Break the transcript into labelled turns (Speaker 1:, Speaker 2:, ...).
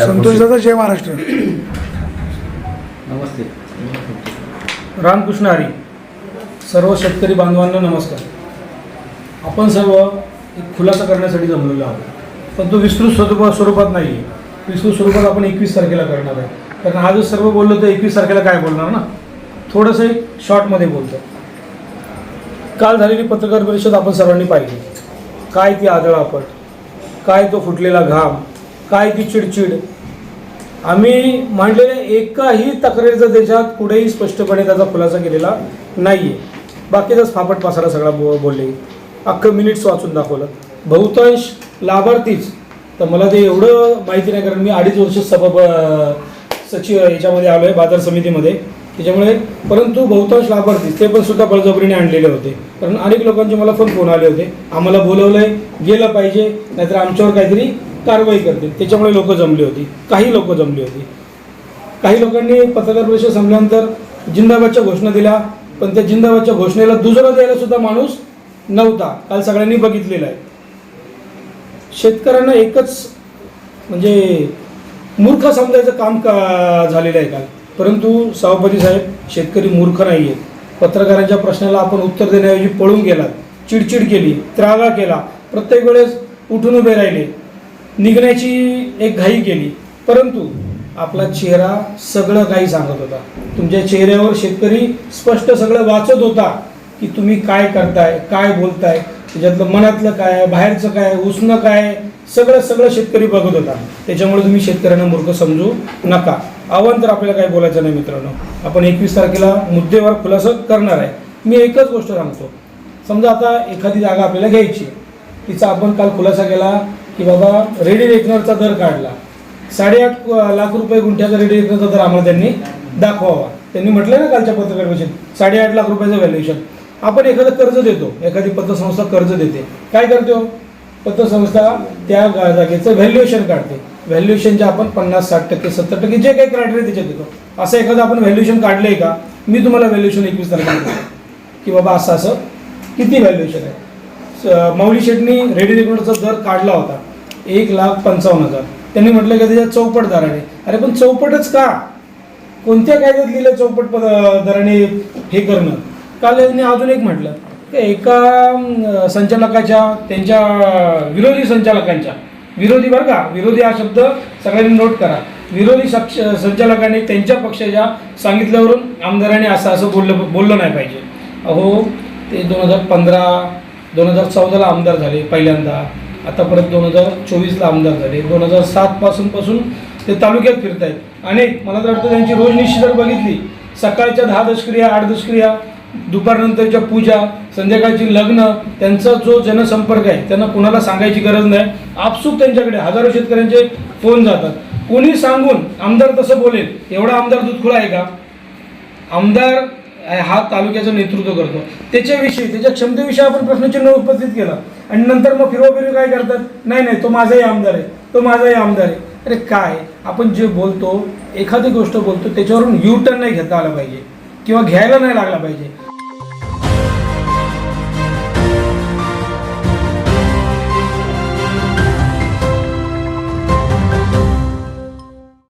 Speaker 1: संतोष दादा जय महाराष्ट्र.
Speaker 2: नमस्ते.
Speaker 3: रामकृष्ण हरी सर्व शेतकरी बांधवांना नमस्कार. आपण सर्व एक खुलासा करण्यासाठी जमलेलो आहोत. पण तो विस्तृत स्वरूपात स्वरूपात नाही आहे विस्तृत स्वरूपात आपण एकवीस तारखेला करणार आहे. कारण आजच सर्व बोललो तर एकवीस तारखेला काय बोलणार ना? थोडंसं एक शॉर्टमध्ये बोलतो. काल झालेली पत्रकार परिषद आपण सर्वांनी पाहिली. काय ती आदळापट? काय तो फुटलेला घाम? काय ती चिडचिड. आम्ही मांडलेल्या एकाही तक्रारीचा त्याच्यात कुठेही स्पष्टपणे त्याचा खुलासा केलेला नाही आहे बाकीचाच फापट पासारा सगळा बो बोलले. अख्खं मिनिट्स वाचून दाखवलं. बहुतांश लाभार्थीच तर मला ते एवढं माहिती नाही कारण मी अडीच वर्ष सभा सचिव याच्यामध्ये आलो आहे बाजार समितीमध्ये. त्याच्यामुळे परंतु बहुतांश लाभार्थी ते पण सुद्धा बळजबरीने आणलेले होते. कारण अनेक लोकांचे मला फोन फोन आले होते. आम्हाला बोलवलंय गेलं पाहिजे नाहीतर आमच्यावर काहीतरी कारवाई करतील. त्याच्यामुळे लोक जमली होती. काही लोक जमली होती. काही लोकांनी पत्रकार परिषद संपल्यानंतर जिंदाबादच्या घोषणा दिल्या. पण त्या जिंदाबादच्या घोषणेला दुजोरा द्यायला सुद्धा माणूस नव्हता. काल सगळ्यांनी बघितलेला आहे. शेतकऱ्यांना एकच म्हणजे मूर्ख समजायचं काम का झालेलं आहे काल? परंतु सभापती साहेब शेतकरी मूर्ख नाही आहेत पत्रकारांच्या प्रश्नाला आपण उत्तर देण्याऐवजी पळून गेलात. चिडचिड केली त्रागा केला. प्रत्येक वेळेस उठून उभे राहिले. निघण्याची एक घाई केली. परंतु आपला चेहरा सगळं काही सांगत होता. तुमच्या चेहऱ्यावर शेतकरी स्पष्ट सगळं वाचत होता की तुम्ही काय करताय काय बोलताय त्याच्यातलं मनातलं काय बाहेरचं काय उसणं काय सगळं सगळं शेतकरी बघत होता. त्याच्यामुळे तुम्ही शेतकऱ्यांना मूर्ख समजू नका. आव्हान तर आपल्याला काही बोलायचं नाही मित्रांनो. आपण एकवीस तारखेला मुद्देवर खुलासा करणार आहे. मी एकच गोष्ट सांगतो. समजा आता एखादी जागा आपल्याला घ्यायची आहे. तिचा आपण काल खुलासा केला की बाबा रेडी रेकनरचा दर काढला. साडेआठ लाख रुपये गुंठ्याचा रेडी रेकनरचा दर आम्हाला त्यांनी दाखवावा. त्यांनी म्हटलं ना कालच्या पत्रकार साडेआठ लाख रुपयाचं व्हॅल्युएशन आपण एखादं कर्ज देतो. एखादी पतसंस्था कर्ज देते. काय करतो? पतसंस्था त्या जागेचं व्हॅल्युएशन काढते. व्हॅल्युएशनच्या आपण पन्नास साठ टक्के सत्तर टक्के जे काही क्रायटेरिया त्याच्यात देतो. असं एखादं आपण व्हॅल्युएशन काढलंय का? मी तुम्हाला व्हॅल्युएशन एकवीस तारखेला की बाबा असं असं किती व्हॅल्युएशन आहे? मौली माऊली शेटनी रेडी रेकॉर्डचा दर काढला होता. एक लाख पंचावन्न हजार. त्यांनी म्हटलं की त्याच्या चौपट दराने. अरे पण चौपटच का? कोणत्या कायद्यात लिहिलं चौपट पद दराने हे करणं? काल त्यांनी अजून एक म्हटलं. एका संचालकाच्या त्यांच्या विरोधी संचालकांच्या विरोधी बरं का विरोधी हा शब्द सगळ्यांनी नोट करा. विरोधी सक्ष संचालकांनी त्यांच्या पक्षाच्या सांगितल्यावरून आमदारांनी असं असं बोललं बोललं नाही पाहिजे. अहो ते दोन हजार पंधरा दोन हजार चौदाला आमदार झाले पहिल्यांदा. आता परत दोन हजार चोवीसला आमदार झाले. दोन हजार सातपासून पासून ते तालुक्यात फिरत आहेत अनेक मला तर वाटतं त्यांची रोजनिशी जर बघितली. सकाळच्या दहा दशक्रिया आठ दशक्रिया दुपारनंतरच्या पूजा संध्याकाळची लग्न त्यांचा जो जनसंपर्क आहे त्यांना कुणाला सांगायची गरज नाही. आपसूक त्यांच्याकडे हजारो शेतकऱ्यांचे फोन जातात. कोणी सांगून आमदार तसं बोलेल एवढा आमदार दुधखुळा आहे का? आमदार हा तालुक्याचं नेतृत्व करतो. त्याच्याविषयी त्याच्या क्षमतेविषयी आपण प्रश्नचिन्ह उपस्थित केला. आणि नंतर मग फिरवाफिरवी काय करतात? नाही नाही तो माझाही आमदार आहे. तो माझाही आमदार आहे. अरे काय? आपण जे बोलतो एखादी गोष्ट बोलतो त्याच्यावरून यू टर्न नाही घेता आला पाहिजे. किंवा घ्यायला नाही लागला पाहिजे.